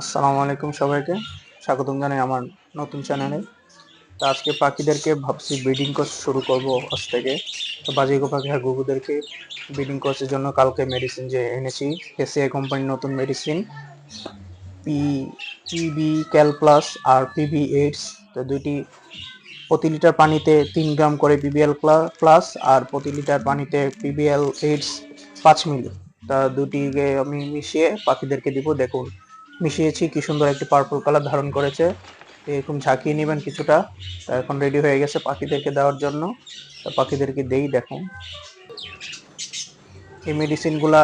আসসালামু আলাইকুম সবাইকে। স্বাগতম জানাই আমার নতুন চ্যানেলে। তো আজকে পাখিদেরকে ভাবছি ব্রিডিং কোর্স শুরু করব আজ থেকে। তো বাজিগো পাখি গুগুদেরকে ব্রিডিং কোর্সের জন্য কালকে মেডিসিন যে এনেছি। এসিআই কোম্পানির নতুন medicine P PB cal plus আর পিবি এইডস তো দুইটি প্রতি লিটার পানিতে তিন গ্রাম করে পিবিএল প্লাস আর প্রতি লিটার পানিতে পিবিএল এইডস পাঁচ মিলি। তা দুটিকে আমি মিশিয়ে পাখিদেরকে দিব। দেখুন মিশিয়েছি, কি সুন্দর একটি পার্পল কালার ধারণ করেছে। এরকম ঝাঁকিয়ে নেবেন কিছুটা। তা এখন রেডি হয়ে গেছে পাখিদেরকে দেওয়ার জন্য। তা পাখিদেরকে দেই দেখুন। এই মেডিসিনগুলা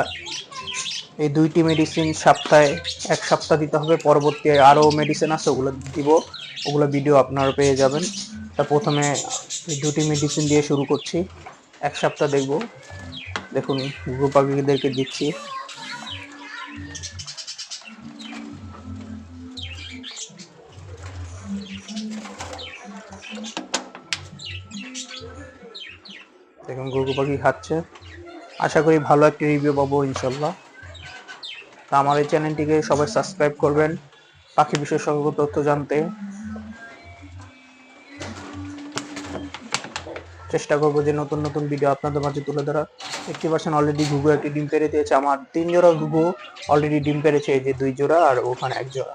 এই দুইটি মেডিসিন সপ্তাহে, এক সপ্তাহ দিতে হবে। পরবর্তী আরও মেডিসিন আছে, ওগুলো দিব। ওগুলো ভিডিও আপনারা পেয়ে যাবেন। তা প্রথমে দুটি মেডিসিন দিয়ে শুরু করছি। এক সপ্তাহ দেখব। দেখুন গরু পাখিদেরকে দিচ্ছি। দেখুন, গরু পাখি খাচ্ছে। আশা করি ভালো একটি রিভিউ পাবো ইনশাল্লাহ তা আমার এই চ্যানেলটিকে সবাই সাবস্ক্রাইব করবেন, পাখি বিশেষজ্ঞ তথ্য জানতে। চেষ্টা করব যে নতুন নতুন ভিডিও আপনাদের মাঝে তুলে ধরা একটি পার্সেন্ট অলরেডি ঘুঘু, একটি ডিম পেরে দিয়েছে। আমার তিন জোড়া ঘুঘু অলরেডি ডিম পেরেছে, এই যে দুই জোড়া আর ওখানে এক জোড়া।